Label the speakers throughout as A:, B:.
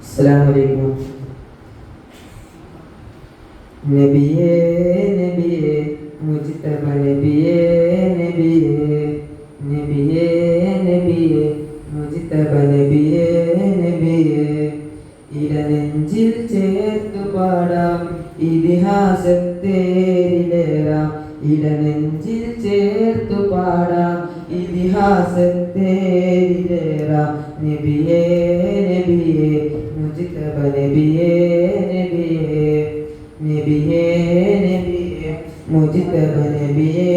A: അസ്സലാമലൈക്കും. നബിയേ നബിയേ മുജ്തബ നബിയേ നബിയേ നബിയേ നബിയേ മുജ്തബ നബിയേ നബിയേ. ഇടനെഞ്ചിൽ ചേർത്തു പാടാം ഇതിഹാസത്തേരിലേറാം ഇടനെഞ്ചിൽ ചേർത്തു പാടാം. ഇതിഹാസത്തേരിലേറാം നബിയേ നബിയേ. മുജ്തബ നബിയേ മുജ്തബ നബിയേ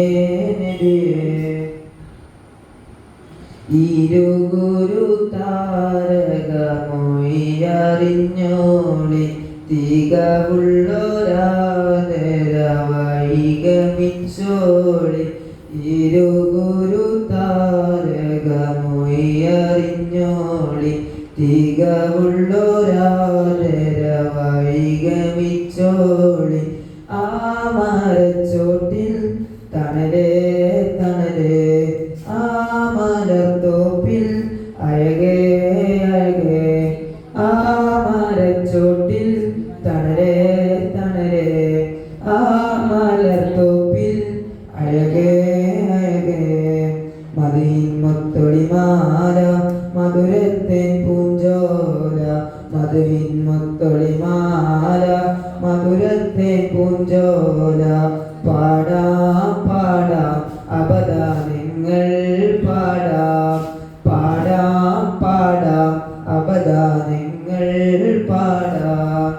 A: തികവുള്ളൊരാതരവൈകമിച്ചോളി ഇരുഗുരു താരകമൊയ്യറിഞ്ഞോളി തികവുള്ളൊരാരവൈകമിച്ചോളി ആ മരച്ചോട്ടിൽ തണലേ മൊത്തൊളിമാല മധുരത്തെ പൂഞ്ചോല മധുവിൻ മൊത്തൊളിമാല മധുരത്തെ പൂഞ്ചോല. പാടാം പാടാം അപദാനങ്ങൾ പാടാം. പാടാം പാടാം അപദാനങ്ങൾ പാടാം.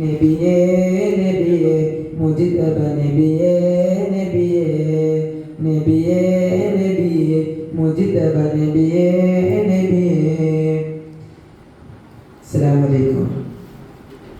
A: നബിയേ നബിയേ മുജിതബ നബിയേ നബിയേ നബിയേ മുജിതബ നബിയേ നബിയേ. അസ്സലാമു അലൈക്കും.